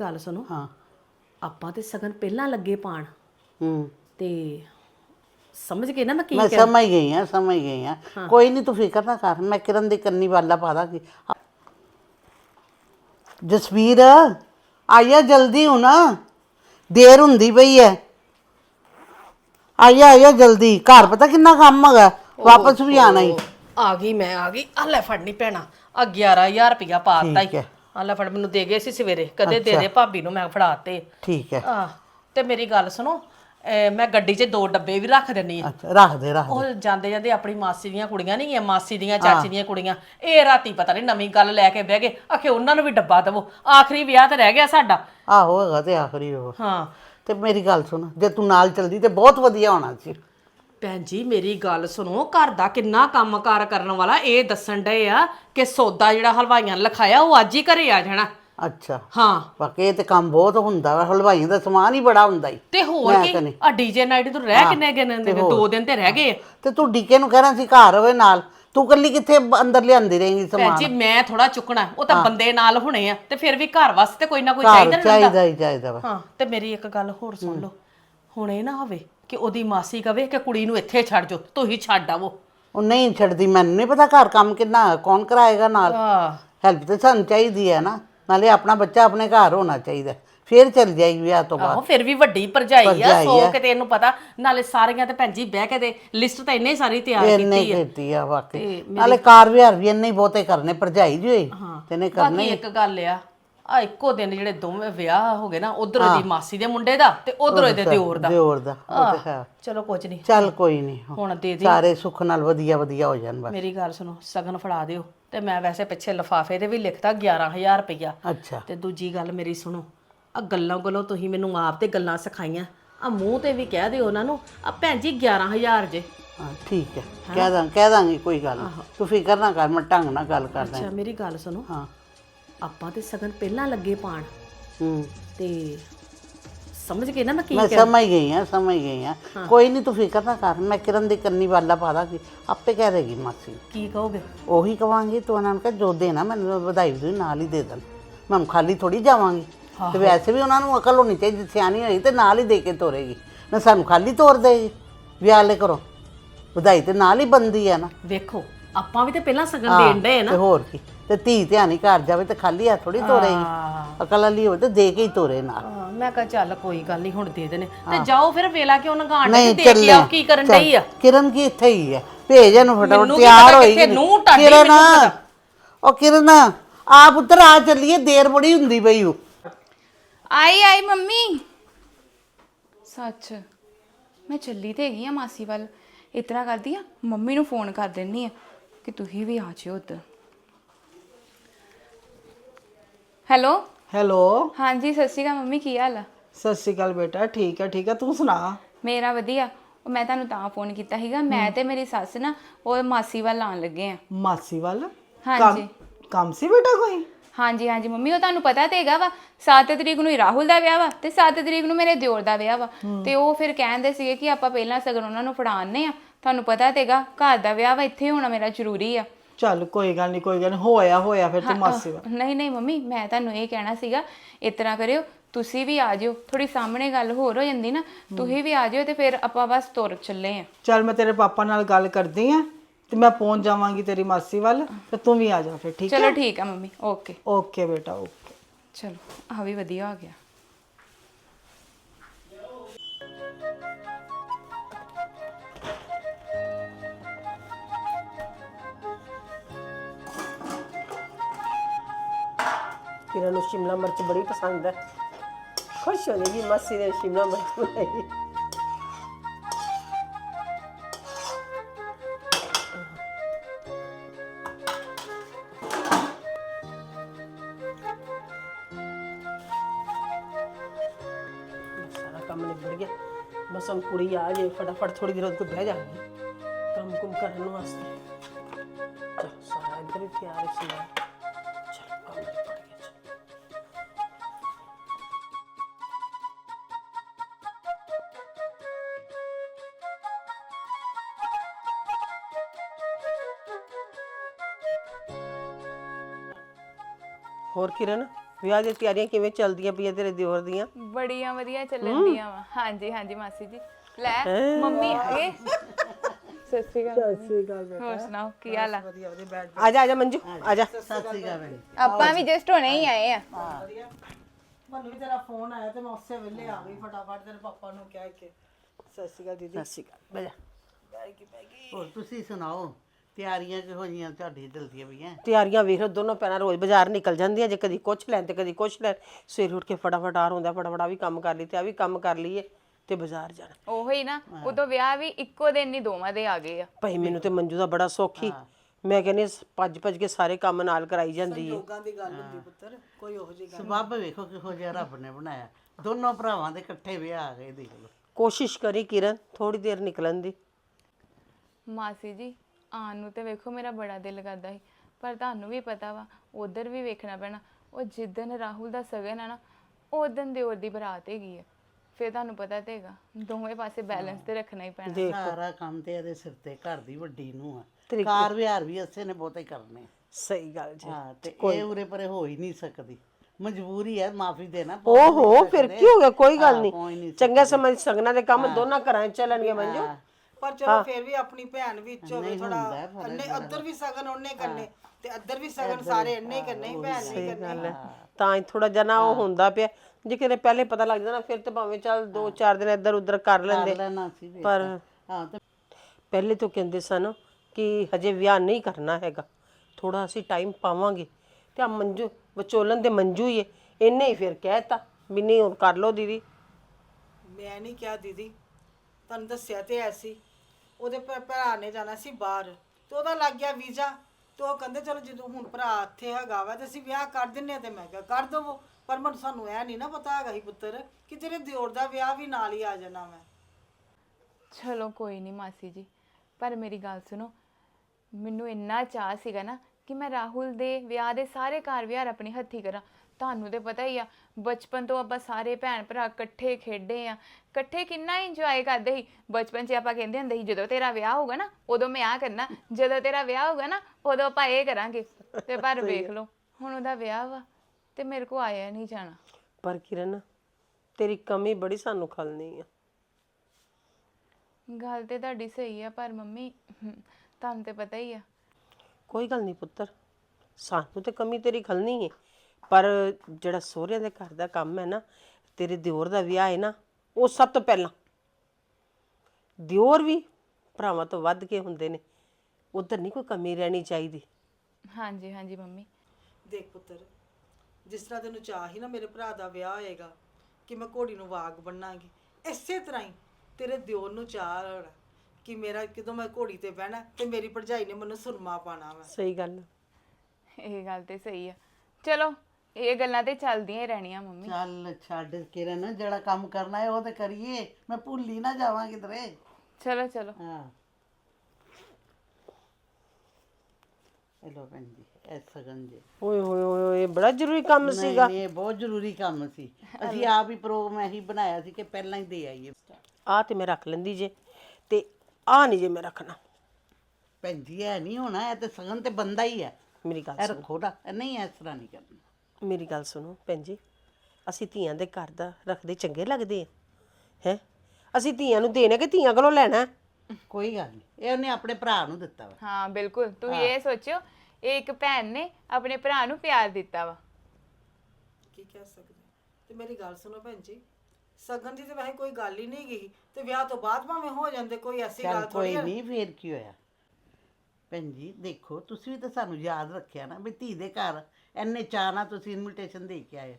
ਗੱਲ ਸੁਣੋ। ਹਾਂ। ਆਪਾਂ ਤੇ ਸਗਨ ਪਹਿਲਾਂ ਲੱਗੇ ਪਾਣ। ਹੂੰ। ਤੇ ਸਮਝ ਗਏ ਨਾ ਮੈਂ ਕੀ ਮੈਂ ਕਹਿ ਸਮਝ ਗਈ ਹਾਂ ਸਮਝ ਗਈ ਹਾਂ। ਕੋਈ ਨਹੀਂ ਤੂੰ ਫਿਕਰ ਨਾ ਕਰ ਮੈਂ ਕਿਰਨ ਦੀ ਕੰਨੀ ਵਾਲਾ ਪਾ ਦਾਂਗੀ। ਜਸਵੀਰ ਆਇਆ ਜਲਦੀ ਹੁਣ। ਦੇਰ ਹੁੰਦੀ ਪਈ ਹੈ ਆਇਆ ਆਇਆ ਜਲਦੀ। ਘਰ ਪਤਾ ਕਿੰਨਾ ਕੰਮ ਹੈਗਾ? ਵਾਪਸ ਵੀ ਆਣਾ ਹੀ ਆ ਗਈ ਮੈਂ ਆ ਗਈ। ਆ ਲੈ ਫੜਨੀ ਪੈਣਾ ਆ 11000 ਰੁਪਇਆ ਪਾਤਾ ਠੀਕ ਹੀ ਹੈ। ਆ ਲੈ ਫੜ ਮੈਨੂੰ ਦੇ ਗਏ ਸੀ ਸਵੇਰੇ ਕਦੇ ਦੇ ਦੇ ਭਾਬੀ ਨੂੰ ਮੈਂ ਫੜਾਤੇ ਠੀਕ ਹੈ। ਆ ਤੇ ਮੇਰੀ ਗੱਲ ਸੁਣੋ ਅਹ ਮੈਂ ਗੱਡੀ 'ਚ ਦੋ ਡੱਬੇ ਵੀ ਰੱਖ ਦਿੰਨੀ ਆ। ਅੱਛਾ ਰੱਖ ਦੇ ਰੱਖ ਦੇ। ਉਹ ਜਾਂਦੇ ਜਾਂਦੇ ਆਪਣੀ ਮਾਸੀ ਦੀਆਂ ਕੁੜੀਆਂ ਨਹੀਂ ਗੀਆਂ ਮਾਸੀ ਦੀਆਂ ਚਾਚੀ ਦੀਆਂ ਕੁੜੀਆਂ। ਇਹ ਰਾਤੀ ਪਤਾ ਨਹੀਂ ਨਵੀਂ ਗੱਲ ਲੈ ਕੇ ਬਹਿ ਗਏ ਆਖੇ ਉਹਨਾਂ ਨੂੰ ਵੀ ਡੱਬਾ ਦੇਵੋ। ਆਖਰੀ ਵਿਆਹ ਤੇ ਰਹਿ ਗਿਆ ਸਾਡਾ। ਆਹੋ ਹੈਗਾ ਤੇ ਆਖਰੀ ਉਹ। ਹਾਂ। ਤੇ ਮੇਰੀ ਗੱਲ ਸੁਣ ਜੇ ਤੂੰ ਨਾਲ ਚਲਦੀ ਤੇ ਬਹੁਤ ਵਧੀਆ ਹੋਣਾ ਸੀ। ਭੈਣ ਜੀ ਮੇਰੀ ਗੱਲ ਸੁਣੋ ਘਰ ਦਾ ਕਿੰਨਾ ਕੰਮਕਾਰ ਕਰਨ ਵਾਲਾ ਇਹ ਦੱਸਣ ਡਏ ਆ ਕਿ ਸੌਦਾ ਜਿਹੜਾ ਹਲਵਾਈਆਂ ਨੇ ਲਿਖਾਇਆ ਉਹ ਅੱਜ ਹੀ ਘਰੇ ਆ ਜਾਣਾ। ਅੱਛਾ। ਹਾਂ। ਇਹ ਤੇ ਕੰਮ ਬਹੁਤ ਹੁੰਦਾ ਵਾ ਹਲਵਾਈਆਂ ਦਾ ਸਮਾਨ ਹੀ ਬੜਾ ਹੁੰਦਾ ਈ। ਤੇ ਹੋਰ ਮੈਂ ਕੀ। ਆ ਡੀਜੇ ਨਾਈਟ ਤੋਂ ਰਹਿ ਕਿੰਨੇ ਗਏ ਨੇ? ਦੋ ਦਿਨ ਤੇ ਰਹਿ ਗਏ ਆ। ਤੇ ਤੂੰ ਡੀਕੇ ਨੂੰ ਕਹਿਣਾ ਸੀ ਘਰ ਹੋਵੇ ਨਾਲ। ਤੂੰ ਕੱਲੀ ਕਿੱਥੇ ਬ- ਅੰਦਰ ਲਿਆਂਦੀ ਰਹੇਂਗੀ ਭੈਣ ਸਮਾਨ? ਜੀ ਮੈਂ ਥੋੜਾ ਚੁੱਕਣਾ ਉਹ ਤਾਂ ਬੰਦੇ ਨਾਲ ਹੋਣੇ ਆ ਤੇ ਫਿਰ ਵੀ ਘਰ ਵਾਸਤੇ ਕੋਈ ਨਾ ਕੋਈ ਘਰ ਚਾਹੀਦਾ ਨਾ ਬੰਦਾ ਚਾਹੀਦਾ ਹੀ ਚਾਹੀਦਾ ਵਾ। ਹਾਂ ਤੇ ਮੇਰੀ ਇੱਕ ਗੱਲ ਹੋਰ ਸੁਣ ਲਓ। ਹੁਣ ਇਹ ਨਾ ਹੋਵੇ ਕਿ ਉਹਦੀ ਮਾਸੀ ਕਵੇ ਕਿ ਕੁੜੀ ਨੂੰ ਇੱਥੇ ਛੱਡ ਜੋ ਤੂੰ ਹੀ ਛੱਡ ਆਵੋ। ਉਹ ਨਹੀਂ ਛੱਡਦੀ ਮੈਨੂੰ ਨਹੀਂ ਪਤਾ ਘਰ ਕੰਮ ਕਿੰਨਾ ਹੈ, ਕੌਣ ਕਰਾਏਗਾ ਨਾਲ। ਆ ਹੈਲਪ ਤੇ ਸਾਨੂੰ ਚਾਹੀਦੀ ਹੈ ਨਾ ਨਾਲੇ ਆਪਣਾ ਬੱਚਾ ਆਪਣੇ ਘਰ ਹੋਣਾ ਚਾਹੀਦਾ ਫਿਰ ਚੱਲ ਜਾਏਗੀ ਵਿਆਹ ਤੋਂ ਬਾਅਦ। ਆਹੋ ਫਿਰ ਵੀ ਵੱਡੀ ਭਰਜਾਈ ਆ ਭਰਜਾਈ ਸੋ ਆ। ਕਿਤੇ ਇਹਨੂੰ ਪਤਾ ਨਾਲੇ ਸਾਰੀਆਂ ਤੇ ਭੈਣ ਜੀ ਬਹਿ ਕੇ ਤੇ ਲਿਸਟ ਤਾਂ ਇੰਨੇ ਹੀ ਸਾਰੀ ਤਿਆਰ ਇੰਨੇ ਕੀਤੀ ਆ। ਕੀਤੀ ਆ ਵਾਕਈ। ਨਾਲੇ ਕਾਰ ਵਿਹਾਰ ਵੀ ਇੰਨੇ ਹੀ ਬਹੁਤੇ ਕਰਨੇ ਭਰਜਾਈ ਜੀ ਹੋਈ ਤੇ ਨੇ ਕਰਨੇ। ਬਾਕੀ ਇੱਕ ਗੱਲ ਆ ਆ ਇੱਕੋ ਦਿਨ ਜਿਹੜੇ ਦੋਵੇਂ ਵਿਆਹ ਹੋ ਗਏ ਨਾ ਉਧਰ ਦੀ ਮਾਸੀ ਦੇ ਮੁੰਡੇ ਦਾ ਤੇ ਉਧਰ ਇਹਦੇ ਦਿਓਰ ਦਾ। ਦਿਓਰ ਦਾ ਉਹ ਤੇ ਹੈ। ਚਲੋ ਕੁਝ ਨਹੀਂ। ਚੱਲ ਕੋਈ ਨਹੀਂ ਹੁਣ ਦੇ ਦੇ। ਸਾਰੇ ਸੁੱਖ ਨਾਲ ਵਧੀਆ ਵਧੀਆ ਹੋ ਜਾਣ ਬਸ। ਮੇਰੀ ਗੱਲ ਸੁਣੋ ਸਗਨ ਫੜਾ ਦਿਓ। ਤੇ ਮੈਂ ਵੈਸੇ ਪਿੱਛੇ ਲਫਾਫੇ ਦੇ ਵੀ ਲਿਖਤਾ 11000 ਰੁਪਇਆ ਅੱਛਾ। ਤੇ ਦੂਜੀ ਗੱਲ ਮੇਰੀ ਸੁਣੋ ਆ ਗੱਲਾਂ ਗੱਲੋਂ ਤੁਸੀਂ ਮੈਨੂੰ ਆਪ ਤੇ ਗੱਲਾਂ ਸਿਖਾਈਆਂ। ਆ ਮੂੰਹ ਤੇ ਵੀ ਕਹਿ ਦਿਓ ਉਹਨਾਂ ਨੂੰ ਆ ਭੈਣ ਜੀ 11000 ਜੇ। ਹਾਂ ਠੀਕ ਹੈ। ਕਹਿ ਦਾਂ ਕਹਿ ਦਾਂਗੀ ਕੋਈ ਗੱਲ ਨੀ। ਤੂੰ ਫਿਕਰ ਨਾ ਕਰ ਮੈਂ ਢੰਗ ਨਾਲ ਗੱਲ ਕਰਦਾ ਅੱਛਾ ਮੇਰੀ ਗੱਲ ਸੁਣੋ। ਹਾਂ। ਆਪਾਂ ਤੇ ਸਗਨ ਪਹਿਲਾਂ ਲੱਗੇ ਪਾਣ। ਹੂੰ। ਤੇ ਸਮਝ ਗਏ ਨਾ ਮੈਂ ਕੀ ਮੈਂ ਸਮਝ ਗਈ ਹਾਂ ਸਮਝ ਗਈ ਹਾਂ। ਕੋਈ ਨਹੀਂ ਤੂੰ ਫਿਕਰ ਨਾ ਕਰ ਮੈਂ ਕਿਰਨ ਦੀ ਕੰਨੀ ਵਾਲਾ ਪਾ ਦਾਂਗੀ। ਆਪੇ ਕਹਿ ਦੇਗੀ ਮਾਸੀ। ਕੀ ਕਹੋਗੇ? ਉਹੀ ਕਵਾਂਗੀ ਤੂੰ ਉਹਨਾਂ ਨੂੰ ਕਹ ਜੋ ਦੇਣਾ ਮੈਨੂੰ ਵਧਾਈ ਵੀ ਨਾਲ ਹੀ ਦੇ ਦੇਣ। ਮੈਂ ਖਾਲੀ ਥੋੜੀ ਜਾਵਾਂਗੀ। ਤੇ ਵੈਸੇ ਵੀ ਉਹਨਾਂ ਨੂੰ ਅਕਲ ਹੋਣੀ ਚਾਹੀਦੀ ਸਿਆਣੀ ਹੋਈ ਤੇ ਨਾਲ ਹੀ ਦੇ ਕੇ ਤੋਰੇਗੀ। ਨਾ ਸਾਨੂੰ ਖਾਲੀ ਤੋਰ ਦੇਗੀ। ਵਿਆਹ ਲੈ ਕਰੋ ਵਧਾਈ ਤੇ ਨਾਲ ਹੀ ਬੰਦੀ ਹੈ ਨਾ। ਵੇਖੋ ਆਪਾਂ ਵੀ ਤੇ ਪਹਿਲਾਂ ਸਗਨ ਦੇਣ ਡਏ ਨਾ। ਤੇ ਹੋਰ ਕੀ। ਤੇ ਧੀ ਧਿਆਨੀ ਘਰ ਜਾਵੇ ਤੇ ਖਾਲੀ ਹੱਥ ਥੋੜੀ ਤੋਰੇਗੀ ਹਾਂ। ਅਕਲ ਵਾਲੀ ਹੋਵੇ ਤੇ ਦੇ ਕੇ ਹੀ ਤੋਰੇ ਨਾਲ। ਹਾਂ, ਮੈਂ ਕਹਾ ਚੱਲ ਕੋਈ ਗੱਲ ਨਹੀਂ ਹੁਣ ਦੇ ਦੇਣੇ। ਤੇ ਜਾਓ ਫਿਰ ਵੇਲਾ ਕਿਉਂ ਨਗਾਣ ਨਹੀਂ ਦੇ ਕੇ ਚੱਲੇ। ਆਓ ਕੀ ਕਰਨ ਡਈ ਆ। ਕਿਰਨ ਕੀ ਇੱਥੇ ਹੀ ਹੈ ਭੇਜ ਇਹਨੂੰ ਫਟਾਫਟ ਮੈਨੂੰ ਕੀ ਤਿਆਰ ਪਤਾ ਹੋਈ ਕਿੱਥੇ ਨੂੰਹ ਕਿਰਨ ਮੈਨੂੰ ਪਤਾ। ਉਹ ਕਿਰਨ ਆ ਪੁੱਤਰ ਆ ਚੱਲੀਏ ਦੇਰ ਬੜੀ ਹੁੰਦੀ ਪਈ ਓ। ਆਈ ਆਈ ਮੰਮੀ। ਸੱਚ ਮੈਂ ਚੱਲੀ ਤੇ ਹੈਗੀ ਆ ਮਾਸੀ ਵੱਲ। ਇਤਨਾ ਕਰਦੀ ਆ ਮੰਮੀ ਨੂੰ ਫੋਨ ਕਰ ਦਿੰਨੀ ਆ। ਕਿ ਤੁਸੀਂ ਵੀ ਆ ਜਿਓ ਉੱਧਰ। ਹੈਲੋ? ਹੈਲੋ? ਹਾਂਜੀ ਸਤਿ ਸ਼੍ਰੀ ਅਕਾਲ ਮੰਮੀ ਕੀ ਹਾਲ ਆ? ਸਤਿ ਸ਼੍ਰੀ ਅਕਾਲ ਬੇਟਾ ਠੀਕ ਹੈ ਠੀਕ ਹੈ ਤੂੰ ਸੁਣਾ? ਮੇਰਾ ਵਧੀਆ। ਉਹ ਮੈਂ ਤੁਹਾਨੂੰ ਤਾਂ ਫੋਨ ਕੀਤਾ ਸੀਗਾ ਮੈਂ ਤੇ ਮੇਰੀ ਸੱਸ ਨਾ ਉਹ ਮਾਸੀ ਵੱਲ ਆਉਣ ਲੱਗੇ ਆ। ਮਾਸੀ ਵੱਲ? ਹਾਂਜੀ। ਕੰਮ- ਕੰਮ ਸੀ ਬੇਟਾ ਕੋਈ? ਹਾਂਜੀ ਹਾਂਜੀ ਮੰਮੀ ਉਹ ਤੁਹਾਨੂੰ ਪਤਾ ਤੇ ਹੈਗਾ ਵਾ 7 ਤਰੀਕ ਨੂੰ ਹੀ ਰਾਹੁਲ ਦਾ ਵਿਆਹ ਵਾ ਤੇ 7 ਤਰੀਕ ਨੂੰ ਮੇਰੇ ਦਿਓਰ ਦਾ ਵਿਆਹ ਵਾ। ਤੇ ਉਹ ਫਿਰ ਕਹਿੰਦੇ ਸੀਗੇ ਕਿ ਆਪਾਂ ਪਹਿਲਾਂ ਸਗਨ ਉਹਨਾਂ ਨੂੰ ਫੜਾਉਣੇ ਆ ਤੁਹਾਨੂੰ ਪਤਾ ਤੇਗਾ ਘਰ ਦਾ ਵਿਆਹ ਵਾ ਇੱਥੇ ਹੋਣਾ ਮੇਰਾ ਜ਼ਰੂਰੀ ਆ। ਚੱਲ ਕੋਈ ਗੱਲ ਨਹੀਂ ਕੋਈ ਗੱਲ ਨਹੀਂ ਹੋਇਆ ਹੋਇਆ ਫਿਰ ਤੂੰ ਮਾਸੀ ਵੱਲ ਨਹੀਂ ਨਹੀਂ ਮੰਮੀ ਮੈਂ ਤੁਹਾਨੂੰ ਇਹ ਕਹਿਣਾ ਸੀਗਾ ਇਸ ਤਰ੍ਹਾਂ ਕਰਿਓ ਤੁਸੀਂ ਵੀ ਆ ਜਿਓ ਥੋੜੀ ਸਾਹਮਣੇ ਗੱਲ ਹੋਰ ਹੋ ਜਾਂਦੀ ਨਾ ਤੁਸੀਂ ਵੀ ਆ ਜਿਓ ਤੇ ਫਿਰ ਆਪਾਂ ਬਸ ਤੁਰ ਚੱਲੇ ਆ। ਚੱਲ ਮੈਂ ਤੇਰੇ ਪਾਪਾ ਨਾਲ ਗੱਲ ਕਰਦੀ ਆ ਤੇ ਮੈਂ ਪਹੁੰਚ ਜਾਵਾਂਗੀ ਤੇਰੀ ਮਾਸੀ ਵੱਲ ਤੇ ਤੂੰ ਵੀ ਆ ਜਾ ਫਿਰ ਠੀਕ ਹੈ ਚਲੋ ਠੀਕ ਆ ਮੰਮੀ ਓਕੇ। ਓਕੇ ਬੇਟਾ ਓਕੇ। ਚਲੋ ਆ ਵੀ ਵਧੀਆ ਹੋ ਗਿਆ। ਕਿਰਨ ਨੂੰ ਸ਼ਿਮਲਾ ਮਿਰਚ ਬੜੀ ਪਸੰਦ ਹੈ। ਖੁਸ਼ ਹੋ ਜਾਏਗੀ ਮਾਸੀ ਨੇ ਸ਼ਿਮਲਾ ਮਿਰਚ ਬਣਾਈ। ਸਾਰਾ ਕੰਮ ਨਿਬੜ ਗਿਆ। ਬਸ ਹੁਣ ਕੁੜੀ ਆ ਜੇ, ਫਟਾਫਟ ਥੋੜੀ ਦੇਰ ਉਹਦੇ ਕੋਲ ਬਹਿ ਜਾਵਾਂਗੇ ਕੰਮ ਕੁਮ ਕਰਨ ਵਾਸਤੇ। ਚਲ, ਸਾਰਾ ਇੱਧਰ ਹੀ ਤਿਆਰ ਸੀ ਹੋਰ ਕਿਰਨ ਵਿਆਹ ਦੀਆਂ ਤਿਆਰੀਆਂ ਕਿਵੇਂ ਚੱਲਦੀਆਂ ਪਈਆਂ ਤੇਰੇ ਦਿਓਰ ਦੀਆਂ? ਬੜੀਆਂ ਵਧੀਆ ਚੱਲਣ ਦੀਆਂ ਵਾ। ਹਾਂਜੀ ਹਾਂਜੀ ਮਾਸੀ ਜੀ। ਲੈ ਮੰਮੀ ਆ ਗਏ। ਸਤਿ ਸ਼੍ਰੀ ਅਕਾਲ। ਸਤਿ ਸ਼੍ਰੀ ਅਕਾਲ ਹੋਰ ਸੁਣਾਓ ਕੀ ਹਾਲ ਆ? ਆ ਜਾ ਆ ਜਾ ਮੰਜੂ ਆ ਜਾ। ਸਤਿ ਸ੍ਰੀ ਅਕਾਲ। ਆਪਾਂ ਵੀ ਜਸਟ ਹੁਣੇ ਹੀ ਆਏ ਆ। ਮੈਨੂੰ ਵੀ ਤੇਰਾ ਫੋਨ ਆਇਆ ਤੇ ਮੈਂ ਉਸੇ ਵੇਲੇ ਆ ਗਈ ਫਟਾਫਟ। ਤੇਰੇ ਪਾਪਾ ਨੂੰ ਕਹਿ ਕੇ ਸਤਿ ਸ਼੍ਰੀ ਅਕਾਲ ਦੀਦੀ। ਸਤਿ ਸ਼੍ਰੀ ਅਕਾਲ। ਬਹਿ ਜਾ। ਹੋਰ ਤੁਸੀਂ ਸੁਣਾਓ? ਤਿਆਰੀਆਂ ਕਿਹੋ ਜੀਆਂ ਤੁਹਾਡੀ ਚਲਦੀਆਂ ਪਈਆਂ? ਤਿਆਰੀਆਂ ਵੇਖ ਲਓ ਦੋਨੋਂ ਪੈਣਾ ਰੋਜ਼ ਬਾਜ਼ਾਰ ਨਿਕਲ ਜਾਂਦੀਆਂ ਜੇ ਕਦੀ ਕੁਛ ਲੈਣ ਤੇ ਕਦੀ ਕੁਛ ਲੈਣ। ਸਵੇਰ ਉੱਠ ਕੇ ਫਟਾਫਟ ਆਰ ਹੁੰਦਾ ਫਟਾਫਟ ਆ ਵੀ ਕੰਮ ਕਰ ਲਈ ਤੇ ਆ ਵੀ ਕੰਮ ਕਰ ਲਈਏ ਤੇ ਬਾਜ਼ਾਰ ਜਾਣਾ। ਉਹੋ ਹੀ। ਨਾ ਉਦੋਂ ਵਿਆਹ ਵੀ ਇੱਕੋ ਦਿਨ ਹੀ ਦੋਵਾਂ ਦੇ ਆ ਗਏ ਆ। ਭਾਈ ਮੈਨੂੰ ਤੇ ਮੰਜੂ ਦਾ ਬੜਾ ਸੌਖੀ ਮੈਂ ਕਹਿੰਦੀ ਭੱਜ ਭੱਜ ਕੇ ਸਾਰੇ ਕੰਮ ਨਾਲ ਕਰਾਈ ਜਾਂਦੀ ਹੈ ਲੋਕਾਂ ਦੀ ਗੱਲ ਹੁੰਦੀ ਪੁੱਤਰ ਕੋਈ ਉਹੋ ਜਿਹੀ ਸਬੱਬ ਵੇਖੋ ਕਿਹੋ ਜਿਹਾ ਰੱਬ ਨੇ ਬਣਾਇਆ। ਦੋਨੋਂ ਭਰਾਵਾਂ ਦੇ ਇਕੱਠੇ ਵਿਆਹ ਆ ਗਏ ਦੇਖ ਲਓ। ਕੋਸ਼ਿਸ਼ ਕਰੀ ਕਿਰਨ ਥੋੜੀ ਦੇਰ ਨਿਕਲਣ ਦੀ। ਮਾਸੀ ਜੀ ਆਉਣ ਨੂੰ ਤੇ ਵੇਖੋ ਮੇਰਾ ਬੜਾ ਦਿਲ ਕਰਦਾ ਸੀ। ਪਰ ਤੁਹਾਨੂੰ ਵੀ ਪਤਾ ਵਾ ਉਧਰ ਵੀ ਵੇਖਣਾ ਪੈਣਾ। ਉਹ ਜਿੱਦਨ ਰਾਹੁਲ ਦਾ ਸਗਨ ਆ ਨਾ ਉਦੋਂ ਦਿਓਰ ਦੀ ਬਰਾਤ ਹੈਗੀ ਆ। ਫਿਰ ਤੁਹਾਨੂੰ ਪਤਾ ਤੇ ਹੈਗਾ ਦੋਵੇਂ ਪਾਸੇ ਬੈਲੈਂਸ ਤੇ ਰੱਖਣਾ ਹੀ ਪੈਣਾ। ਸਾਰਾ ਕੰਮ ਤੇ ਇਹਦੇ ਸਿਰ ਤੇ ਘਰ ਦੀ ਵੱਡੀ ਨੂੰ ਆ। ਕਾਰ ਵਿਹਾਰ ਵੀ ਅਸੇ ਨੇ ਬਹੁਤੇ ਕਰਨੇ ਸਹੀ ਗੱਲ ਜੀ। ਹਾਂ ਤੇ ਇਹ ਉਰੇ ਪਰੇ ਹੋ ਹੀ ਨਹੀਂ ਸਕਦੀ। ਮਜਬੂਰੀ ਹੈ ਮਾਫੀ ਦੇਣਾ ਓਹੋ ਫਿਰ ਕੀ ਹੋ ਗਿਆ? ਕੋਈ ਗੱਲ ਨਹੀਂ। ਚੰਗੇ ਸਮਝ ਸਗਨਾਂ ਦੇ ਕੰਮ ਦੋਨਾਂ ਘਰਾਂ 'ਚ ਚੱਲਣਗੇ ਮੰਜੂ। ਪਰ ਚਲੋ ਫਿਰ ਵੀ ਆਪਣੀ ਭੈਣ ਵਿੱਚ ਹੋਵੇ ਥੋੜਾ ਹੈ ਅੰਨੇ ਅੱਧਰ ਵੀ ਸਗਨ ਉਹਨੇ ਕਰਨੇ ਤੇ ਅੱਧਰ ਵੀ ਸਗਨ ਸਾਰੇ ਇੰਨੇ ਹੀ ਕਰਨੇ ਸੀ, ਭੈਣ ਨੇ ਕਰਨੇ। ਹੈ। ਤਾਂ ਹੀ ਥੋੜਾ ਜਨਾ ਉਹ ਹੁੰਦਾ ਪਿਆ। ਜੇ ਕਿਤੇ ਪਹਿਲੇ ਪਤਾ ਲੱਗ ਜਾਂਦਾ ਫਿਰ ਤੇ ਭਾਵੇਂ ਚੱਲ 2-4 ਦਿਨ ਇੱਧਰ ਉੱਧਰ ਕਰ ਲੈਂਦੇ। ਲੈਣਾ ਸੀ ਵੇਖ। ਪਰ ਹਾਂ ਤੇ ਪਹਿਲੇ ਤੋਂ ਕਹਿੰਦੇ ਸਨ ਕਿ ਹਜੇ ਵਿਆਹ ਨਹੀਂ ਕਰਨਾ ਹੈਗਾ। ਥੋੜਾ ਅਸੀਂ ਟਾਈਮ ਪਾਵਾਂਗੇ। ਤੇ ਆ ਮੰਜੂ ਵਿਚੋਲਨ ਦੇ ਮੰਜੂ ਹੀ ਹੈ। ਇਹਨੇ ਹੀ ਫਿਰ ਕਹਿਤਾ ਵੀ ਨਹੀਂ ਹੁਣ ਕਰ ਲਓ ਦੀਦੀ। ਮੈਂ ਨਹੀਂ ਕਿਹਾ ਦੀਦੀ। ਤੁਹਾਨੂੰ ਦੱਸਿਆ ਤੇ ਐਸੀ ਉਹਦੇ ਭੈ- ਭਰਾ ਨੇ ਜਾਣਾ ਸੀ ਬਾਹਰ ਤੇ ਉਹਦਾ ਲੱਗ ਗਿਆ ਵੀਜ਼ਾ ਤੇ ਉਹ ਕਹਿੰਦੇ ਚਲੋ ਜਦੋਂ ਹੁਣ ਭਰਾ ਇੱਥੇ ਹੈਗਾ ਵਾ ਤੇ ਅਸੀਂ ਵਿਆਹ ਕਰ ਦਿੰਨੇ ਆ ਤੇ ਮੈਂ ਕਿਹਾ ਕਰ ਦਵੋ। ਪਰ ਮੈਨੂੰ ਸਾਨੂੰ ਇਹ ਨਹੀਂ ਨਾ ਪਤਾ ਹੈਗਾ ਹੀ ਪੁੱਤਰ ਕਿ ਤੇਰੇ ਦਿਓਰ ਦਾ ਵਿਆਹ ਵੀ ਨਾਲ ਹੀ ਆ ਜਾਣਾ ਮੈਂ ਚਲੋ ਕੋਈ ਨਹੀਂ ਮਾਸੀ ਜੀ, ਪਰ ਮੇਰੀ ਗੱਲ ਸੁਣੋ, ਮੈਨੂੰ ਇੰਨਾ ਚਾਹ ਸੀਗਾ ਨਾ ਕਿ ਮੈਂ ਰਾਹੁਲ ਦੇ ਵਿਆਹ ਦੇ ਸਾਰੇ ਕਾਰ ਵਿਹਾਰ ਆਪਣੇ ਹੱਥੀ ਕਰਾਂ। ਤੁਹਾਨੂੰ ਤੇ ਪਤਾ ਹੀ ਆ ਬਚਪਨ ਤੋਂ ਆਪਾਂ ਸਾਰੇ ਭੈਣ ਭਰਾ ਇਕੱਠੇ ਖੇਡੇ ਆ। ਇਕੱਠੇ ਕਿੰਨਾ ਇੰਜੋਏ ਕਰਦੇ ਸੀ। ਬਚਪਨ 'ਚ ਆਪਾਂ ਕਹਿੰਦੇ ਹੁੰਦੇ ਸੀ ਜਦੋਂ ਤੇਰਾ ਵਿਆਹ ਹੋਊਗਾ ਨਾ ਉਦੋਂ ਮੈਂ ਆ ਕਰਨਾ ਜਦੋਂ ਤੇਰਾ ਵਿਆਹ ਹੋਊਗਾ ਨਾ ਉਦੋਂ ਆਪਾਂ ਇਹ ਕਰਾਂਗੇ। ਤੇ ਪਰ ਵੇਖ ਲਓ ਹੁਣ ਉਹਦਾ ਵਿਆਹ ਵਾ ਤੇ ਮੇਰੇ ਕੋ ਆਇਆ ਨਹੀਂ ਜਾਣਾ। ਪਰ ਕਿਰਨ ਤੇਰੀ ਕਮੀ ਬੜੀ ਸਾਨੂੰ ਖਲਣੀ ਆ। ਗੱਲ ਤੇ ਤੁਹਾਡੀ ਸਹੀ ਆ ਪਰ ਮੰਮੀ ਤੁਹਾਨੂੰ ਤੇ ਪਤਾ ਹੀ ਆ। ਕੋਈ ਗੱਲ ਨਹੀਂ ਪੁੱਤਰ ਸਾਨੂੰ ਤੇ ਕਮੀ ਤੇਰੀ ਖਲਣੀ ਹੈ ਪਰ ਜਿਹੜਾ ਸਹੁਰਿਆਂ ਦੇ ਘਰ ਦਾ ਕੰਮ ਹੈ ਨਾ ਤੇਰੇ ਦਿਓਰ ਦਾ ਵਿਆਹ ਹੈ ਨਾ ਉਹ ਸਭ ਤੋਂ ਪਹਿਲਾਂ। ਦਿਓਰ ਵੀ ਭਰਾਵਾਂ ਤੋਂ ਵੱਧ ਕੇ ਹੁੰਦੇ ਨੇ। ਉਧਰ ਨਹੀਂ ਕੋਈ ਕਮੀ ਰਹਿਣੀ ਚਾਹੀਦੀ। ਹਾਂਜੀ ਹਾਂਜੀ ਮੰਮੀ। ਦੇਖ ਪੁੱਤਰ ਜਿਸ ਤਰ੍ਹਾਂ ਤੈਨੂੰ ਚਾਹ ਹੀ ਨਾ ਮੇਰੇ ਭਰਾ ਦਾ ਵਿਆਹ ਹੋਏਗਾ ਕਿ ਮੈਂ ਘੋੜੀ ਨੂੰ ਵਾਗ ਬੰਨਾਂਗੀ ਇਸੇ ਤਰ੍ਹਾਂ ਹੀ ਤੇਰੇ ਦਿਓਰ ਨੂੰ ਚਾਹ ਹੋਣਾ ਕਿ ਮੇਰਾ ਕਿਦੋਂ ਮੈਂ ਘੋੜੀ ਤੇ ਬਹਿਣਾ ਤੇ ਮੇਰੀ ਭਰਜਾਈ ਨੇ ਮੈਨੂੰ ਸੁਰਮਾ ਪਾਣਾ ਵਾ। ਸਹੀ ਗੱਲ। ਇਹ ਗੱਲ ਤੇ ਸਹੀ ਆ। ਚਲੋ ਇਹ ਗੱਲਾਂ ਤੇ ਚੱਲਦੀਆਂ ਹੀ ਰਹਿਣੀਆਂ ਮੰਮੀ। ਚੱਲ ਛੱਡ ਕਿਰਨ ਜਿਹੜਾ ਕੰਮ ਕਰਨਾ ਹੈ ਉਹ ਤੇ ਕਰੀਏ। ਮੈਂ ਭੁੱਲ ਨਾ ਜਾਵਾਂ ਕਿਧਰੇ। ਚਲੋ ਚਲੋ। ਹਾਂ। ਇਹ ਲੋ ਭੈਣ ਜੀ ਇਹ ਸਗਨ ਜੀ। ਓਏ ਹੋਏ ਹੋਏ ਹੋਏ, ਇਹ ਬੜਾ ਜ਼ਰੂਰੀ ਕੰਮ ਸੀਗਾ। ਨਹੀਂ, ਇਹ ਬਹੁਤ ਜ਼ਰੂਰੀ ਕੰਮ ਸੀ। ਅਸੀਂ ਆਪ ਹੀ ਪ੍ਰੋਗਰਾਮ ਇਹੀ ਬਣਾਇਆ ਸੀ ਕਿ ਪਹਿਲਾਂ ਹੀ ਦੇ ਆਈਏ। ਆ ਤੇ ਮੈਂ ਰੱਖ ਲੈਂਦੀ ਜੇ ਤੇ ਆ ਨਹੀਂ ਜੇ ਮੈਂ ਰੱਖਣਾ। ਭੈਣ ਜੀ ਇਹ ਨਹੀਂ ਹੋਣਾ ਇਹ ਤੇ ਸਗਨ ਤੇ ਬੰਦਾ ਹੀ ਹੈ। ਮੇਰੀ ਗੱਲ ਇਹ ਰੱਖੋ ਨਾ ਇਹ ਨਹੀਂ ਇਸ ਤਰ੍ਹਾਂ ਨਹੀਂ ਕਰਨਾ। ਮੇਰੀ ਗੱਲ ਸੁਣੋ ਭੈਣ ਜੀ ਅਸੀਂ ਧੀਆਂ ਦੇ ਘਰ ਦਾ ਰੱਖਦੇ ਚੰਗੇ ਲੱਗਦੇ ਆ ਹੈ? ਅਸੀਂ ਧੀਆਂ ਨੂੰ ਦੇਣਾ ਕਿ ਧੀਆਂ ਕੋਲੋਂ ਲੈਣਾ ਕੋਈ ਗੱਲ ਨਹੀਂ ਇਹ ਉਹਨੇ ਆਪਣੇ ਭਰਾ ਨੂੰ ਦਿੱਤਾ ਵਾ। ਹਾਂ ਬਿਲਕੁਲ। ਤੁਸੀਂ ਇਹ ਸੋਚਿਓ ਇਹ ਇੱਕ ਭੈਣ ਨੇ ਆਪਣੇ ਭਰਾ ਨੂੰ ਪਿਆਰ ਦਿੱਤਾ ਵਾ। ਕੀ ਕਹਿ ਸਕਦੇ? ਤੇ ਮੇਰੀ ਗੱਲ ਸੁਣੋ ਭੈਣ ਜੀ ਸਗਨ ਦੀ ਤੇ ਵੈਸੇ ਕੋਈ ਗੱਲ ਹੀ ਨਹੀਂ ਗਈ ਤੇ ਵਿਆਹ ਤੋਂ ਬਾਅਦ ਭਾਵੇਂ ਹੋ ਜਾਂਦੇ ਕੋਈ ਐਸੀ ਚੱਲ ਗੱਲ ਥੋੜੀ ਕੋਈ ਨਹੀਂ ਫੇਰ ਕੀ ਹੋਇਆ? ਭੈਣ ਜੀ ਦੇਖੋ ਤੁਸੀਂ ਵੀ ਤਾਂ ਸਾਨੂੰ ਯਾਦ ਰੱਖਿਆ ਨਾ ਵੀ ਧੀ ਦੇ ਘਰ ਐਨੇ ਚਾਅ ਨਾਲ ਤੁਸੀਂ ਇਨਵੀਟੇਸ਼ਨ ਦੇ ਕੇ ਆਏ।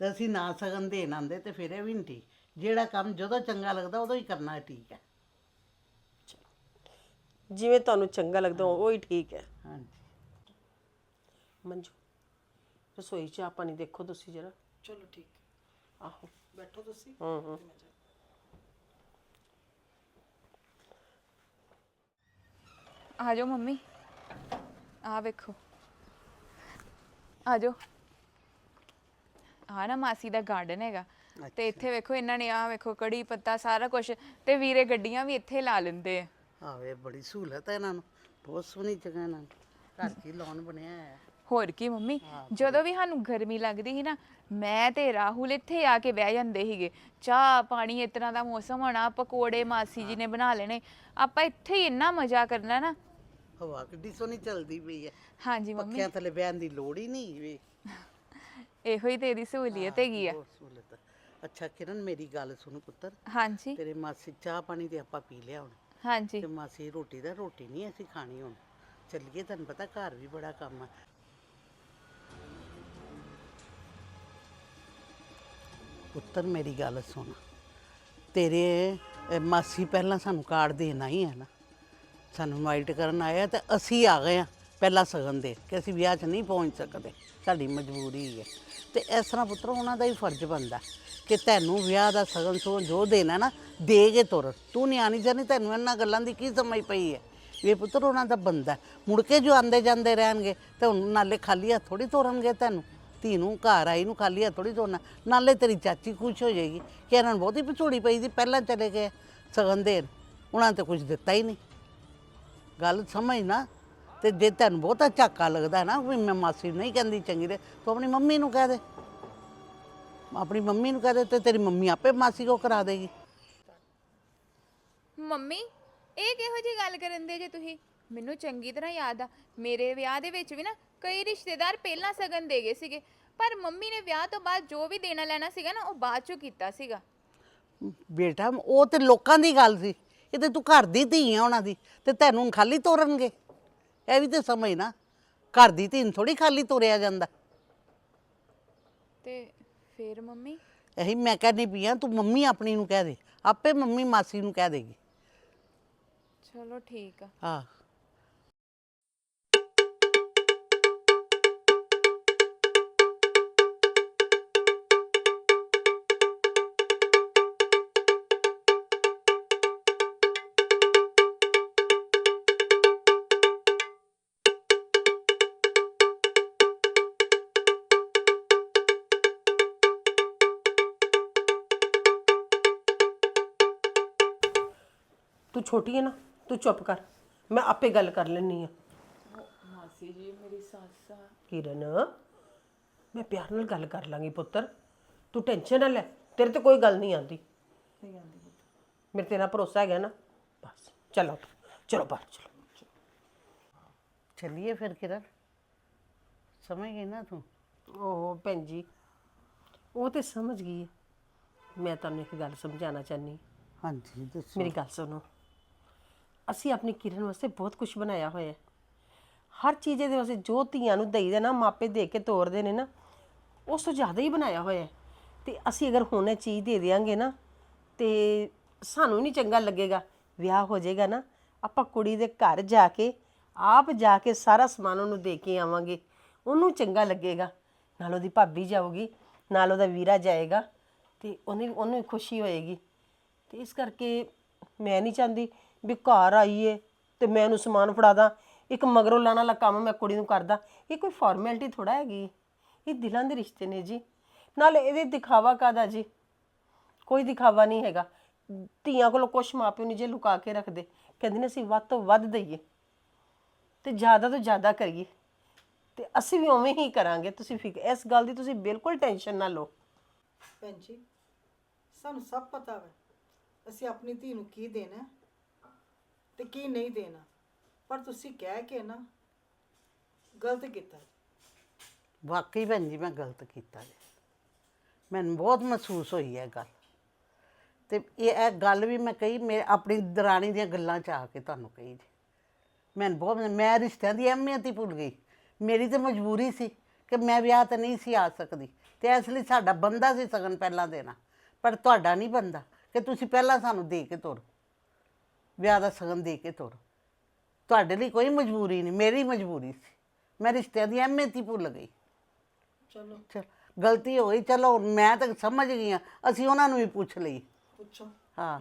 ਤੇ ਅਸੀਂ ਨਾ ਸਗਨ ਦੇਣ ਆਂਦੇ ਤੇ ਫਿਰ ਇਹ ਵੀ ਨਹੀਂ ਠੀਕ। ਜਿਹੜਾ ਕੰਮ ਜਦੋਂ ਚੰਗਾ ਲੱਗਦਾ ਉਦੋਂ ਹੀ ਕਰਨਾ ਠੀਕ ਹੈ। ਜਿਵੇਂ ਤੁਹਾਨੂੰ ਚੰਗਾ ਲੱਗਦਾ ਉਹ ਹੀ ਠੀਕ ਹੈ। ਹਾਂਜੀ। ਮੰਜੂ ਰਸੋਈ ਚ ਆਪਾਂ ਨਹੀਂ ਦੇਖੋ ਤੁਸੀਂ ਜਰਾ। ਚਲੋ ਠੀਕ ਆਹੋ। ਬੈਠੋ ਤੁਸੀਂ। ਹੂੰ ਹੂੰ। ਆ ਜਾਓ ਮੰਮੀ। ਆ ਵੇਖੋ। ਆ ਜਾਓ ਆ ਨਾ ਮਾਸੀ ਦਾ ਗਾਰਡਨ ਹੈਗਾ। ਤੇ ਇੱਥੇ ਵੇਖੋ ਇਹਨਾਂ ਨੇ ਆ ਵੇਖੋ ਕੜੀ ਪੱਤਾ ਸਾਰਾ ਕੁਝ ਤੇ ਵੀਰੇ ਗੱਡੀਆਂ ਵੀ ਇੱਥੇ ਲਾ ਲੈਂਦੇ ਆ। ਆਵੇ ਬੜੀ ਸਹੂਲਤ ਹੈ ਇਹਨਾਂ ਨੂੰ। ਬਹੁਤ ਸੋਹਣੀ ਜਗ੍ਹਾ ਇਹਨਾਂ ਨੂੰ ਘਰ ਹੀ ਲਾਉਣ ਬਣਿਆ ਹੈ। ਹੋਰ ਕੀ ਮੰਮੀ ਜਦੋਂ ਵੀ ਸਾਨੂੰ ਗਰਮੀ ਲੱਗਦੀ ਸੀ ਨਾ ਮੈਂ ਤੇ ਰਾਹੁਲ ਇੱਥੇ ਆ ਕੇ ਬਹਿ ਜਾਂਦੇ ਸੀਗੇ। ਚਾਹ ਪਾਣੀ ਇਸ ਤਰ੍ਹਾਂ ਦਾ ਮੌਸਮ ਹੋਣਾ ਪਕੌੜੇ ਮਾਸੀ ਜੀ ਨੇ ਬਣਾ ਲੈਣੇ। ਆਪਾਂ ਇੱਥੇ ਹੀ ਇੰਨਾ ਮਜ਼ਾ ਕਰਨਾ ਨਾ ਹਵਾ ਕਿੱਡੀ ਸੋਹਣੀ ਚੱਲਦੀ ਪਈ ਹੈ। ਹਾਂਜੀ ਮੰਮੀ। ਪੱਖਿਆਂ ਥੱਲੇ ਬਹਿਣ ਦੀ ਲੋੜ ਹੀ ਨਹੀਂ ਵੇ ਇਹੋ ਹੀ ਤੇ ਇਹਦੀ ਸਹੂਲੀਅਤ ਹੈਗੀ ਆ। ਬਹੁਤ ਸਹੂਲਤ ਹੈ। ਅੱਛਾ ਕਿਰਨ ਮੇਰੀ ਗੱਲ ਸੁਣ ਪੁੱਤਰ। ਹਾਂਜੀ। ਤੇਰੇ ਮਾਸੀ ਚਾਹ ਪਾਣੀ ਤੇ ਆਪਾਂ ਪੀ ਲਿਆ ਹੁਣ। ਹਾਂਜੀ। ਤੇ ਮਾਸੀ ਰੋਟੀ ਦਾ ਰੋਟੀ ਨਹੀਂ ਅਸੀਂ ਖਾਣੀ ਹੁਣ। ਚੱਲੀਏ ਤੈਨੂੰ ਪਤਾ ਘਰ ਵੀ ਬੜਾ ਕੰਮ ਹੈ ਪੁੱਤਰ ਮੇਰੀ ਗੱਲ ਸੁਣ। ਤੇਰੇ ਅਹ, ਮਾਸੀ ਪਹਿਲਾਂ ਸਾਨੂੰ ਕਾਰਡ ਦੇਣਾ ਹੀ ਹੈ ਨਾ। ਸਾਨੂੰ ਇਨਵਾਈਟ ਕਰਨ ਆਇਆ ਤੇ ਅਸੀਂ ਆ ਗਏ ਆ ਪਹਿਲਾਂ ਸਗਨ ਦੇ ਕਿ ਅਸੀਂ ਵਿਆਹ 'ਚ ਨਹੀਂ ਪਹੁੰਚ ਸਕਦੇ। ਸਾਡੀ ਮਜਬੂਰੀ ਹੈ। ਤੇ ਇਸ ਤਰ੍ਹਾਂ ਪੁੱਤਰ, ਉਹਨਾਂ ਦਾ ਹੀ ਫਰਜ਼ ਬਣਦਾ ਕਿ ਤੈਨੂੰ ਵਿਆਹ ਦਾ ਸਗਨ ਸੋ ਜੋ ਦੇਣਾ ਨਾ, ਦੇ ਕੇ ਤੁਰ। ਤੂੰ ਨਿਆਣੀ ਜਾਨੀ, ਤੈਨੂੰ ਇਹਨਾਂ ਗੱਲਾਂ ਦੀ ਕੀ ਸਮਝ ਪਈ ਹੈ? ਇਹ ਪੁੱਤਰ ਉਹਨਾਂ ਦਾ ਬੰਦਾ ਮੁੜ ਕੇ ਜੋ ਆਂਦੇ ਜਾਂਦੇ ਰਹਿਣਗੇ ਤੇ ਹੁਣ ਨਾਲੇ ਖਾਲੀ ਹੱਥ ਥੋੜੀ ਤੋਰਨਗੇ ਤੈਨੂੰ। ਧੀ ਨੂੰ, ਘਰ ਆਈ ਨੂੰ ਖਾਲੀ ਹੱਥ ਥੋੜੀ ਤੋਰਨਾ। ਨਾਲੇ ਤੇਰੀ ਚਾਚੀ ਖੁਸ਼ ਹੋ ਜਾਏਗੀ ਕਿ ਇਹਨਾਂ ਨੂੰ ਬਹੁਤੀ ਪਚੋੜੀ ਪਈ ਸੀ, ਪਹਿਲਾਂ ਚਲੇ ਗਏ ਸਗਨ ਦੇਣ। ਉਹਨਾਂ ਨੇ ਤਾਂ ਕੁਝ ਦਿੱਤਾ ਹੀ ਨਹੀਂ। ਗੱਲ ਸਮਝ ਨਾ ਤੇ ਜੇ ਤੈਨੂੰ ਬਹੁਤਾ ਝਾਕਾ ਲੱਗਦਾ ਨਾ ਵੀ ਮੈਂ ਮਾਸੀ ਨਹੀਂ ਕਹਿੰਦੀ ਚੰਗੀ ਤੇ ਤੂੰ ਆਪਣੀ ਮੰਮੀ ਨੂੰ ਕਹਿ ਦੇ। ਆਪਣੀ ਮੰਮੀ ਨੂੰ ਕਹਿ ਦੇ ਤੇ ਤੇਰੀ ਮੰਮੀ ਆਪੇ ਮਾਸੀ ਕੋ ਕਰਾ ਦੇਗੀ। ਮੰਮੀ ਇਹ ਕਿਹੋ ਜੀ ਗੱਲ ਕਰਨ ਦੇ ਜੇ ਤੁਸੀਂ? ਮੈਨੂੰ ਚੰਗੀ ਤਰ੍ਹਾਂ ਯਾਦ ਆ। ਮੇਰੇ ਵਿਆਹ ਦੇ ਵਿੱਚ ਵੀ ਨਾ ਕਈ ਰਿਸ਼ਤੇਦਾਰ ਪਹਿਲਾਂ ਸਗਨ ਦੇ ਗਏ ਸੀਗੇ ਪਰ ਮੰਮੀ ਨੇ ਵਿਆਹ ਤੋਂ ਬਾਅਦ ਜੋ ਵੀ ਦੇਣਾ ਲੈਣਾ ਸੀਗਾ ਨਾ ਉਹ ਬਾਅਦ ਚੋਂ ਕੀਤਾ ਸੀਗਾ। ਬੇਟਾ ਉਹ ਤੇ ਲੋਕਾਂ ਦੀ ਗੱਲ ਸੀ। ਇਹ ਤੇ ਤੂੰ ਘਰ ਦੀ ਧੀ ਆ ਉਹਨਾਂ ਦੀ ਤੇ ਤੈਨੂੰ ਖਾਲੀ ਤੋਰਨਗੇ। ਇਹ ਵੀ ਤੇ ਸਮਝ ਨਾ ਘਰ ਦੀ ਧੀ ਨੂੰ ਥੋੜੀ ਖਾਲੀ ਤੋਰਿਆ ਜਾਂਦਾ। ਤੇ ਫਿਰ ਮੰਮੀ? ਇਹੀ ਮੈਂ ਕਹਿੰਦੀ ਪਈ ਆ ਤੂੰ ਮੰਮੀ ਆਪਣੀ ਨੂੰ ਕਹਿ ਦੇ ਆਪੇ ਮੰਮੀ ਮਾਸੀ ਨੂੰ ਕਹਿ ਦੇਗੀ। ਚਲੋ ਠੀਕ ਆ। ਹਾਂ। ਛੋਟੀ ਹੈ ਨਾ ਤੂੰ ਚੁੱਪ ਕਰ। ਮੈਂ ਆਪੇ ਗੱਲ ਕਰ ਲੈਣੀ ਆ ਮਾਸੀ ਜੀ ਮੇਰੀ ਸੱਸ ਆ। ਕਿਰਨ ਮੈਂ ਪਿਆਰ ਨਾਲ ਗੱਲ ਕਰ ਲਾਂਗੀ ਪੁੱਤਰ। ਤੂੰ ਟੈਨਸ਼ਨ ਨਾ ਲੈ ਤੇਰੇ ਤੇ ਕੋਈ ਗੱਲ ਨਹੀਂ ਆਂਦੀ ਮੇਰੇ ਤੇ ਨਾ ਭਰੋਸਾ ਹੈਗਾ ਨਾ ਬਸ ਚਲੋ ਚਲੋ ਬਾਹਰ ਚਲੋ। ਚੱਲੀਏ ਫਿਰ ਕਿਰਨ। ਸਮਝ ਗਈ ਨਾ ਤੂੰ? ਓਹ ਭੈਣ ਜੀ ਉਹ ਤੇ ਸਮਝ ਗਈ ਹੈ। ਮੈਂ ਤੁਹਾਨੂੰ ਇੱਕ ਗੱਲ ਸਮਝਾਉਣਾ ਚਾਹਨੀ ਹਾਂਜੀ ਦੱਸੋ। ਮੇਰੀ ਗੱਲ ਸੁਣੋ। ਅਸੀਂ ਆਪਣੀ ਕਿਰਨ ਵਾਸਤੇ ਬਹੁਤ ਕੁਝ ਬਣਾਇਆ ਹੋਇਆ ਹੈ। ਹਰ ਚੀਜ਼ ਦੇ ਵਾਸਤੇ ਜੋ ਧੀਆਂ ਨੂੰ ਦਈਦਾ ਨਾ, ਮਾਪੇ ਦੇ ਕੇ ਤੋਰਦੇ ਨੇ ਨਾ ਉਸ ਤੋਂ ਜ਼ਿਆਦਾ ਹੀ ਬਣਾਇਆ ਹੋਇਆ ਹੈ। ਤੇ ਅਸੀਂ ਅਗਰ ਹੁਣ ਇਹ ਚੀਜ਼ ਦੇ ਦਿਆਂਗੇ ਨਾ, ਤੇ ਸਾਨੂੰ ਨਹੀਂ ਚੰਗਾ ਲੱਗੇਗਾ। ਵਿਆਹ ਹੋ ਜਾਏਗਾ ਨਾ, ਆਪਾਂ ਕੁੜੀ ਦੇ ਘਰ ਜਾ ਕੇ, ਆਪ ਜਾ ਕੇ ਸਾਰਾ ਸਮਾਨ ਉਹਨੂੰ ਦੇ ਕੇ ਆਵਾਂਗੇ। ਉਹਨੂੰ ਚੰਗਾ ਲੱਗੇਗਾ। ਨਾਲ ਉਹਦੀ ਭਾਬੀ ਜਾਊਗੀ, ਨਾਲ ਉਹਦਾ ਵੀਰਾ ਜਾਏਗਾ, ਤੇ ਉਹਨੇ, ਉਹਨੂੰ ਖੁਸ਼ੀ ਹੋਏਗੀ। ਤੇ ਇਸ ਕਰਕੇ ਮੈਂ ਨਹੀਂ ਚਾਹੁੰਦੀ ਵੀ ਘਰ ਆਈਏ ਤੇ ਮੈਂ ਇਹਨੂੰ ਸਮਾਨ ਫੜਾ ਦਾਂ। ਇੱਕ ਮਗਰੋਂ ਲਾਣ ਵਾਲਾ ਕੰਮ ਮੈਂ ਕੁੜੀ ਨੂੰ ਕਰਦਾ। ਇਹ ਕੋਈ ਫਾਰਮੈਲਿਟੀ ਥੋੜਾ ਹੈਗੀ। ਇਹ ਦਿਲਾਂ ਦੇ ਰਿਸ਼ਤੇ ਨੇ ਜੀ। ਨਾਲ ਇਹਦੇ ਦਿਖਾਵਾ ਕਾਦਾ ਜੀ? ਕੋਈ ਦਿਖਾਵਾ ਨਹੀਂ ਹੈਗਾ। ਧੀਆਂ ਕੋਲੋਂ ਕੁਛ ਮਾਪਿਓ ਨਹੀਂ ਜੇ ਲੁਕਾ ਕੇ ਰੱਖਦੇ। ਕਹਿੰਦੇ ਨੇ ਅਸੀਂ ਵੱਧ ਤੋਂ ਵੱਧ ਦਈਏ। ਤੇ ਜ਼ਿਆਦਾ ਤੋਂ ਜ਼ਿਆਦਾ ਕਰੀਏ। ਤੇ ਅਸੀਂ ਵੀ ਉਵੇਂ ਹੀ ਕਰਾਂਗੇ। ਤੁਸੀਂ ਫਿਕਰ ਇਸ ਗੱਲ ਦੀ ਤੁਸੀਂ ਬਿਲਕੁਲ ਟੈਨਸ਼ਨ ਨਾ ਲਓ। ਭੈਣ ਜੀ, ਸਾਨੂੰ ਸਭ ਪਤਾ ਵਾ। ਅਸੀਂ ਆਪਣੀ ਧੀ ਨੂੰ ਕੀ ਦੇਣਾ ਤੇ ਕੀ ਨਹੀਂ ਦੇਣਾ? ਪਰ ਤੁਸੀਂ ਕਹਿ ਕੇ ਨਾ ਗਲਤ ਕੀਤਾ। ਵਾਕਈ ਭੈਣ ਜੀ, ਮੈਂ ਗਲਤ ਕੀਤਾ ਜੀ। ਮੈਨੂੰ ਬਹੁਤ ਮਹਿਸੂਸ ਹੋਈ ਹੈ ਇਹ ਗੱਲ। ਤੇ ਇਹ ਇਹ ਗੱਲ ਵੀ ਮੈਂ ਕਹੀ, ਮੈਂ ਆਪਣੀ ਦਰਾਣੀ ਦੀਆਂ ਗੱਲਾਂ ਚ ਆ ਕੇ ਤੁਹਾਨੂੰ ਕਹੀ ਜੀ। ਮੈਨੂੰ ਬਹੁਤ, ਮੈਂ ਰਿਸ਼ਤਿਆਂ ਦੀ ਅਹਿਮੀਅਤ ਹੀ ਭੁੱਲ ਗਈ। ਮੇਰੀ ਤੇ ਮਜਬੂਰੀ ਸੀ ਕਿ ਮੈਂ ਵਿਆਹ ਤਾਂ ਨਹੀਂ ਸੀ ਆ ਸਕਦੀ। ਤੇ ਇਸ ਲਈ ਸਾਡਾ ਬੰਦਾ ਸੀ ਸਗਨ ਪਹਿਲਾਂ ਦੇਣਾ। ਪਰ ਤੁਹਾਡਾ ਨਹੀਂ ਬੰਦਾ ਕਿ ਤੁਸੀਂ ਪਹਿਲਾਂ ਸਾਨੂੰ ਦੇ ਕੇ ਤੋਰੋ। ਵਿਆਹ ਦਾ ਸਗਨ ਦੇ ਕੇ ਤੋਰੋ। ਤੁਹਾਡੇ ਲਈ ਕੋਈ ਮਜਬੂਰੀ ਨਹੀਂ ਮੇਰੀ ਮਜਬੂਰੀ ਸੀ। ਮੈਂ ਰਿਸ਼ਤਿਆਂ ਦੀ ਅਹਿਮੀਅਤ ਹੀ ਭੁੱਲ ਗਈ। ਚਲੋ। ਚਲ ਗਲਤੀ ਹੋ ਗਈ ਚਲੋ ਮੈਂ ਤਾਂ ਸਮਝ ਗਈ ਆ ਅਸੀਂ ਉਹਨਾਂ ਨੂੰ ਵੀ ਪੁੱਛ ਲਈ ਪੁੱਛੋ। ਹਾਂ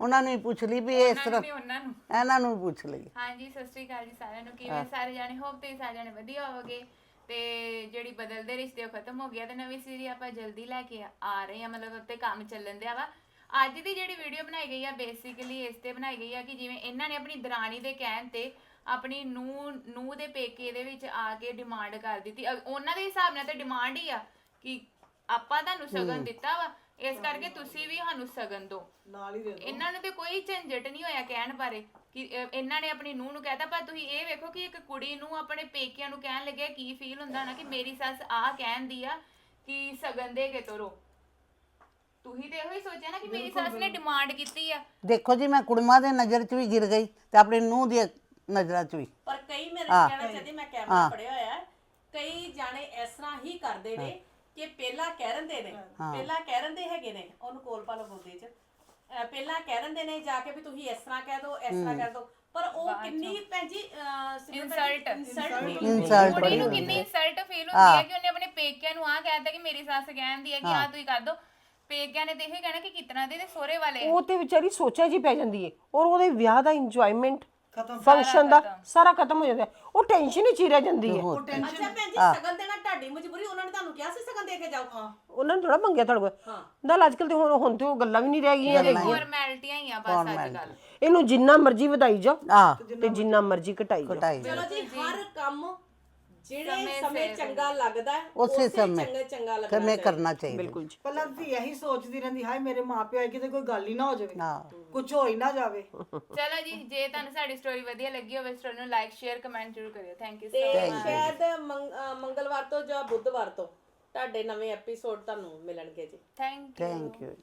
ਉਹਨਾਂ ਨੂੰ ਵੀ ਪੁੱਛ ਲਈ ਵੀ ਇਹ ਇਸ ਤਰ੍ਹਾਂ ਵੀ ਉਹਨਾਂ ਨੂੰ। ਇਹਨਾਂ ਨੂੰ ਵੀ ਪੁੱਛ ਲਈ ਹਾਂਜੀ ਸਤਿ ਸ਼੍ਰੀ ਅਕਾਲ ਜੀ ਸਾਰਿਆਂ ਨੂੰ। ਕਿਵੇਂ ਸਾਰੇ ਜਾਣੇ? ਹੋਪ ਤੇ ਸਾਰੇ ਜਾਣੇ ਵਧੀਆ ਹੋਵੋਗੇ। ਤੇ ਜਿਹੜੀ ਬਦਲਦੇ ਰਿਸ਼ਤੇ ਉਹ ਖਤਮ ਹੋ ਗਿਆ ਤੇ ਨਵੀਂ ਸੀਰੀ ਆਪਾਂ ਜਲਦੀ ਲੈ ਕੇ ਆ ਰਹੇ ਆ ਮਤਲਬ ਉੱਤੇ ਕੰਮ ਚੱਲਣ ਦਿਆ ਵਾ। ਅੱਜ ਦੀ ਜਿਹੜੀ ਵੀਡੀਓ ਬਣਾਈ ਗਈ ਆ ਬੇਸਿਕਲੀ ਇਸ ਤੇ ਬਣਾਈ ਗਈ ਆ ਕਿ ਜਿਵੇਂ ਇਹਨਾਂ ਨੇ ਆਪਣੀ ਦਰਾਣੀ ਦੇ ਕਹਿਣ ਤੇ ਆਪਣੀ ਨੂੰ ਨੂੰ ਦੇ ਪੇਕੇ ਦੇ ਵਿੱਚ ਆ ਕੇ ਡਿਮਾਂਡ ਕਰ ਦਿੱਤੀ। ਅ- ਉਹਨਾਂ ਦੇ ਹਿਸਾਬ ਨਾਲ ਤੇ ਡਿਮਾਂਡ ਹੀ ਆ ਕਿ ਆਪਾਂ ਤੁਹਾਨੂੰ ਸਗਨ ਦਿੱਤਾ ਵਾ ਇਸ ਕਰਕੇ ਤੁਸੀਂ ਵੀ ਸਾਨੂੰ ਸਗਨ ਦਿਓ। ਨਾਲ ਹੀ ਦੇ ਦਿਓ। ਇਹਨਾਂ ਨੂੰ ਤੇ ਕੋਈ ਝੰਜਟ ਨਹੀਂ ਹੋਇਆ ਕਹਿਣ ਬਾਰੇ ਕਿ ਅਹ, ਇਹਨਾਂ ਨੇ ਆਪਣੀ ਨੂੰਹ ਨੂੰ ਕਹਿਤਾ ਪਰ ਤੁਸੀਂ ਇਹ ਵੇਖੋ ਕਿ ਇੱਕ ਕੁੜੀ ਨੂੰ ਆਪਣੇ ਪੇਕਿਆਂ ਨੂੰ ਕਹਿਣ ਲੱਗਿਆ ਕੀ ਫੀਲ ਹੁੰਦਾ ਨਾ ਕਿ ਮੇਰੀ ਸੱਸ ਆ ਕਹਿੰਦੀ ਆ ਕਿ ਸਗਨ ਦੇ ਕੇ ਤੋਰੋ। ਤੁਸੀਂ ਤੇ ਇਹੋ ਹੀ ਸੋਚਿਆ ਨਾ ਕਿ ਮੇਰੀ ਸੱਸ ਨੇ ਡਿਮਾਂਡ ਕੀਤੀ ਆ। ਦੇਖੋ ਜੀ ਮੈਂ ਕੁੜਮਾ ਦੇ ਨਜ਼ਰ 'ਚ ਵੀ ਗਿਰ ਗਈ ਤੇ ਆਪਣੀ ਨੂੰਹ ਦੀ ਨਜ਼ਰਾਂ 'ਚ ਵੀ। ਪਰ ਕਈ ਮੇਰੇ ਕਹਿਣਾ ਚਾਹਦੇ ਮੈਂ ਕੈਮਰਾ ਪੜਿਆ ਹੋਇਆ ਹੈ, ਕਈ ਜਾਣੇ ਇਸ ਤਰ੍ਹਾਂ ਹੀ ਕਰਦੇ ਨੇ ਕਿ ਪਹਿਲਾਂ ਕਹਿ ਰਹਿੰਦੇ ਨੇ ਪਹਿਲਾਂ ਕਹਿ ਰਹਿੰਦੇ ਹੈਗੇ ਨੇ ਉਹਨੂੰ ਕੋਲ ਪਾ ਲਓ ਬੋਦੇ ਚ। ਅਹ ਪਹਿਲਾਂ ਕਹਿ ਰਹਿੰਦੇ ਨੇ ਜਾ ਕੇ ਵੀ ਤੁਸੀਂ ਇਸ ਤਰ੍ਹਾਂ ਕਹਿ ਦਿਓ ਇਸ ਤਰ੍ਹਾਂ ਕਹਿ ਦਿਓ ਪਰ ਉਹ ਕਿੰਨੀ ਭੈਣ ਜੀ ਇਨਸਲਟ ਕੁੜੀ ਨੂੰ ਕਿੰਨੀ ਇਨਸਲਟ ਫੀਲ ਹੁੰਦੀ ਹੈ ਕਿ ਉਹਨੇ ਆਪਣੇ ਪੇਕਿਆਂ ਨੂੰ ਆ ਕਹਿਤਾ ਕਿ ਮੇਰੀ ਸੱਸ ਕਹਿੰਦੀ ਹੈ ਕਿ ਆ ਤੁਸੀਂ ਕਰ ਦੋ। ਪੇਕਿਆਂ ਨੇ ਇਹ ਕਹਿਣਾ ਕਿ ਕਿਤਨਾ ਦੇ ਤੇ ਸੋਹਰੇ ਵਾਲੇ ਉਹ ਤੇ ਵਿਚਾਰੀ ਸੋਚਾਂ 'ਚ ਹੀ ਪੈ ਜਾਂਦੀ ਏ। ਔਰ ਉਹਦੇ ਵਿਆਹ ਦਾ ਇੰਜੋਇਮੈਂਟ ਖਤਮ। ਫੰਕਸ਼ਨ ਦਾ ਸਾਰਾ ਖਤਮ ਹੋ ਜਾਂਦਾ। ਹੈ। ਉਹ ਟੈਨਸ਼ਨ ਹੀ ਚ ਹੀ ਰਹਿ ਜਾਂਦੀ ਹੈ ਅੱਛਾ ਭੈਣ ਜੀ ਸਗਨ ਦੇਣਾ ਤੁਹਾਡੀ ਮਜਬੂਰੀ ਉਹਨਾਂ ਨੇ ਤੁਹਾਨੂੰ ਕਿਹਾ ਸੀ ਸਗਨ ਦੇ ਕੇ ਜਾਓ? ਉਹਨਾਂ ਨੇ ਥੋੜਾ ਮੰਗਿਆ ਤੁਹਾਡੇ ਕੋਲ। ਨਾਲ ਅੱਜ ਕੱਲ ਤੇ ਹੁਣ ਹੁਣ ਤੇ ਉਹ ਗੱਲਾਂ ਵੀ ਨਹੀਂ ਰਹਿ ਗਈਆਂ ਫਾਰਮੈਲਿਟੀਆਂ ਹੀ ਆ ਬਸ ਅੱਜ ਕੱਲ ਇਹਨੂੰ ਜਿੰਨਾ ਮਰਜ਼ੀ ਵਧਾਈ ਜਾ ਆ ਤੇ ਜਿੰਨਾ ਮਰਜ਼ੀ ਘਟਾਈ ਜਾ ਚਲੋ ਜੀ ਹਰ ਕੰਮ ਜਿਹੜੇ ਸਮੇਂ ਚੰਗਾ ਲੱਗਦਾ ਹੈ, ਉਸੇ ਸਮੇਂ ਚੰਗਾ ਚੰਗਾ ਲੱਗਦਾ ਕਰਨੇ ਕਰਨਾ ਚਾਹੀਦਾ। ਬਿਲਕੁਲ ਜੀ। ਪਹਿਲਾਂ ਧੀ ਇਹੀ ਸੋਚਦੀ ਰਹਿੰਦੀ ਹਾਏ ਮੇਰੇ ਮਾਪਿਓ ਆਏ ਕਿਤੇ ਕੋਈ ਗੱਲ ਹੀ ਨਾ ਹੋ ਜਾਵੇ। ਹਾਂ ਕੁਝ ਹੋ ਹੀ ਨਾ ਜਾਵੇ। ਚਲੋ ਜੀ ਜੇ ਤੁਹਾਨੂੰ ਸਾਡੀ ਸਟੋਰੀ ਵਧੀਆ ਲੱਗੀ ਹੋਵੇ ਸਟੋਰੀ ਨੂੰ ਲਾਈਕ ਸ਼ੇਅਰ ਕਮੈਂਟ ਜ਼ਰੂਰ ਕਰਿਓ। ਥੈਂਕ ਯੂ ਤੇ ਸ਼ਾਇਦ ਮੰਗ- ਮੰਗਲਵਾਰ ਤੋਂ ਜਾਂ ਬੁੱਧਵਾਰ ਤੋਂ ਤੁਹਾਡੇ ਨਵੇਂ ਐਪੀਸੋਡ ਤੁਹਾਨੂੰ ਮਿਲਣਗੇ ਜੀ। Thank thank you